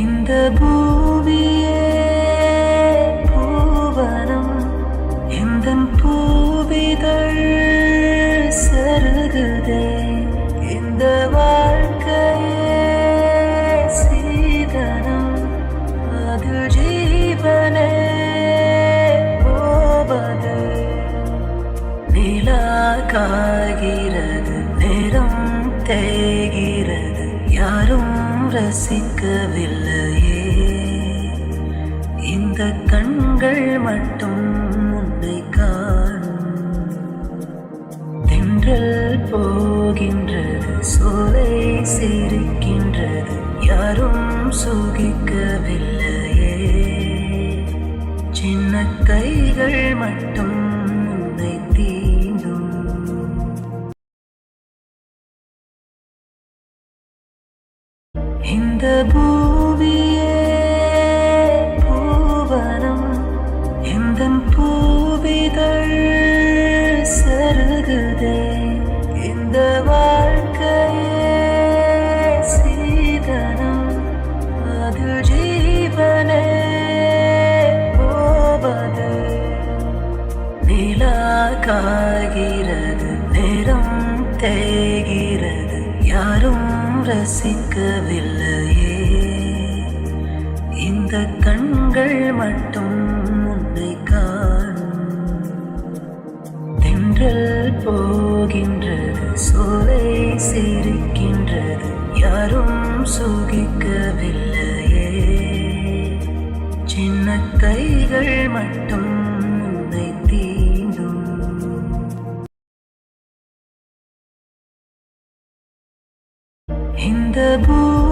இந்த பூவியே பூவனம் எந்த பூவிதழ் சருகுதே இந்த வாழ்க்கையே சீதனம் அது ஜீவனே போவது. நிலா காய்கிறது நேரம் தேய்கிறது ரசிக்கவில்லையே. இந்த கண்கள் மட்டும் உன்னை காணும். தென்றல் போகின்றது சோலை சிரிக்கின்றது யாரும் சுகிக்கவில்லையே. சின்ன கைகள் மட்டும் இந்த பூவியே பூவனம் இந்த பூவிதழ் சருகுதே? இந்த வாழ்க்கையே சீதனம் அது ஜீவனே போவது. நிலா காய்கிறது நேரம் தேய்கிறது யாரும் ரசிக்கவில்லையே. இந்த கண்கள் மட்டும் உன்னை காணும். தென்றல் போகின்றது சோலை சிரிக்கின்றது யாரும் சுகிக்கவில்லையே. சின்ன கைகள் மட்டும் 赢得不